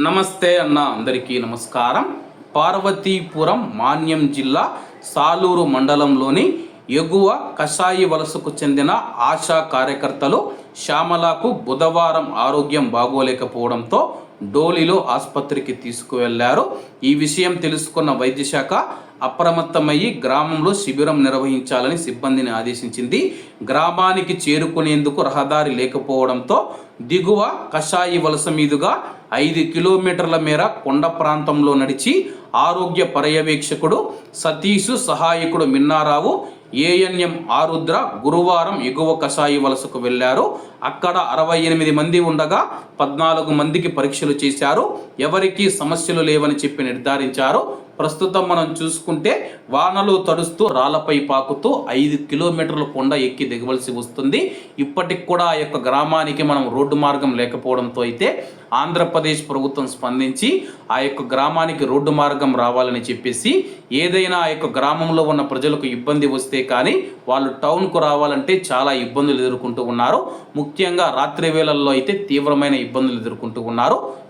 నమస్తే అన్న అందరికీ నమస్కారం. పార్వతీపురం మాన్యం జిల్లా సాలూరు మండలంలోని ఎగువ కషాయి వలసకు చెందిన ఆశా కార్యకర్తలు శ్యామలకు బుధవారం ఆరోగ్యం బాగోలేకపోవడంతో డోలిలో ఆసుపత్రికి తీసుకువెళ్ళారు. ఈ విషయం తెలుసుకున్న వైద్యశాఖ అప్రమత్తమయ్యి గ్రామంలో శిబిరం నిర్వహించాలని సిబ్బందిని ఆదేశించింది. గ్రామానికి చేరుకునేందుకు రహదారి లేకపోవడంతో దిగువ కషాయి వలస మీదుగా ఐదు కిలోమీటర్ల మేర కొండ ప్రాంతంలో నడిచి ఆరోగ్య పర్యవేక్షకుడు సతీషు సహాయకుడు మిన్నారావు ఏఎన్ఎం ఆరుద్ర గురువారం ఎగువ కషాయి వలసకు వెళ్ళారు అక్కడ అరవై ఎనిమిది మంది ఉండగా పద్నాలుగు మందికి పరీక్షలు చేశారు. ఎవరికీ సమస్యలు లేవని చెప్పి నిర్ధారించారు. ప్రస్తుతం మనం చూసుకుంటే వానలు తడుస్తూ రాళ్ళపై పాకుతూ ఐదు కిలోమీటర్ల కొండ ఎక్కి దిగవలసి వస్తుంది. ఇప్పటికి కూడా ఆ యొక్క గ్రామానికి మనం రోడ్డు మార్గం లేకపోవడంతో అయితే ఆంధ్రప్రదేశ్ ప్రభుత్వం స్పందించి ఆ యొక్క గ్రామానికి రోడ్డు మార్గం రావాలని చెప్పేసి ఏదైనా ఆ యొక్క గ్రామంలో ఉన్న ప్రజలకు ఇబ్బంది వస్తే కానీ వాళ్ళు టౌన్కు రావాలంటే చాలా ఇబ్బందులు ఎదుర్కొంటూ ఉన్నారు. ముఖ్యంగా రాత్రి వేళల్లో అయితే తీవ్రమైన ఇబ్బందులు ఎదుర్కొంటూ ఉన్నారు.